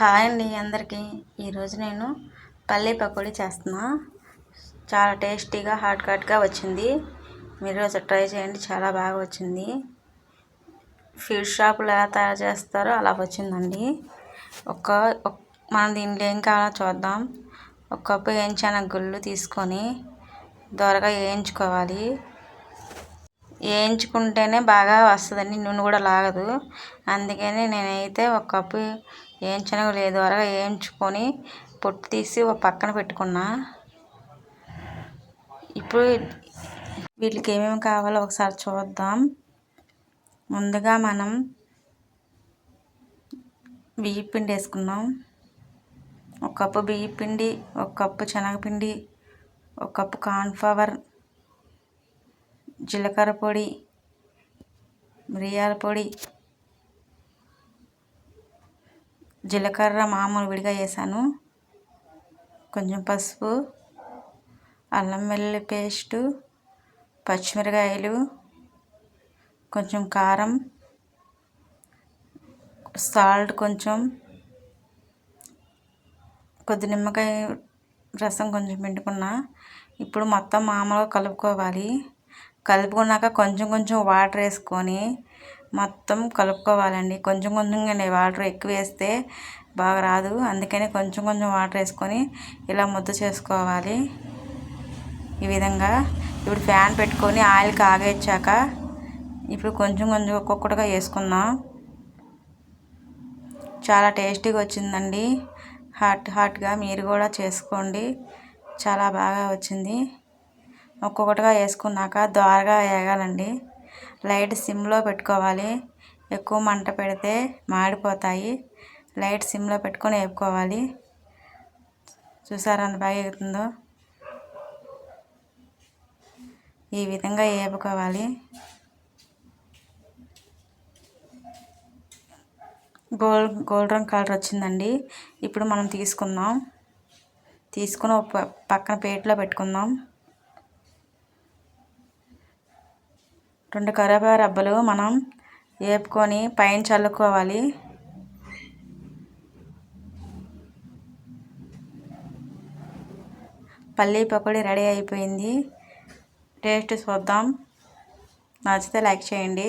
Hi అండి అందరికీ. ఈరోజు నేను పల్లీ పకోడీ చేస్తున్నా. చాలా టేస్టీగా హాట్ హాట్గా వచ్చింది. మీరు ఒకసారి ట్రై చేయండి చాలా బాగా వచ్చింది. ఫీడ్ షాపులో ఎలా తయారు చేస్తారో అలా వచ్చిందండి. ఒక ఒక- మనం దీంట్లో ఏం కావాలో చూద్దాం. ఒక కప్పు వేయించిన గుళ్ళు తీసుకొని దొరగా వేయించుకోవాలి. వేయించుకుంటేనే బాగా వస్తుందండి నూనె కూడా లాగదు. అందుకని నేనైతే ఒక కప్పు వేయించిన ద్వారాగా వేయించుకొని పొట్టు తీసి ఒక పక్కన పెట్టుకున్నా. ఇప్పుడు వీటికి ఏమేమి కావాలో ఒకసారి చూద్దాం. ముందుగా మనం బియ్య పిండి వేసుకుందాం. ఒక కప్పు బియ్య పిండి ఒక కప్పు శనగపిండి ఒక కప్పు కార్న్ఫ్లవర్ జీలకర్ర పొడి మిరియాల పొడి జీలకర్ర మామూలు విడిగా వేసాను కొంచెం పసుపు అల్లం వెల్లుల్లి పేస్టు పచ్చిమిరకాయలు కొంచెం కారం సాల్ట్ కొంచెం కొద్ది నిమ్మకాయ రసం కొంచెం పిండుకున్నా. ఇప్పుడు మొత్తం మామూలుగా కలుపుకోవాలి. కలుపుకున్నాక కొంచెం కొంచెం వాటర్ వేసుకొని మొత్తం కలుపుకోవాలండి. కొంచెం కొంచెంగానే వాటర్ ఎక్కువ వేస్తే బాగా రాదు. అందుకని కొంచెం కొంచెం వాటర్ వేసుకొని ఇలా ముద్ద చేసుకోవాలి. ఈ విధంగా ఇప్పుడు ఫ్యాన్ పెట్టుకొని ఆయిల్ కాగేచ్చాక ఇప్పుడు కొంచెం కొంచెం ఒక్కొక్కటిగా వేసుకుందాం. చాలా టేస్టీగా వచ్చిందండి. హాట్ హాట్గా మీరు కూడా చేసుకోండి. చాలా బాగా వచ్చింది. ఒక్కొక్కటిగా వేసుకున్నాక ద్వారగా వేగాలండి. లైట్ సిమ్లో పెట్టుకోవాలి. ఎక్కువ మంట పెడితే మాడిపోతాయి. లైట్ సిమ్లో పెట్టుకొని వేపుకోవాలి చూసారా అంత బాగా ఎగుతుందో ఈ విధంగా వేపుకోవాలి గోల్డ్ గోల్డ్ కలర్ వచ్చిందండి. ఇప్పుడు మనం తీసుకుందాం. తీసుకుని ఒక పక్కన ప్లేట్లో పెట్టుకుందాం. రెండు కరివేపాకు రబ్బలు మనం వేపుకొని పైన చల్లుకోవాలి. పల్లీ పకోడీ రెడీ అయిపోయింది. టేస్ట్ చూద్దాం. నచ్చితే లైక్ చేయండి.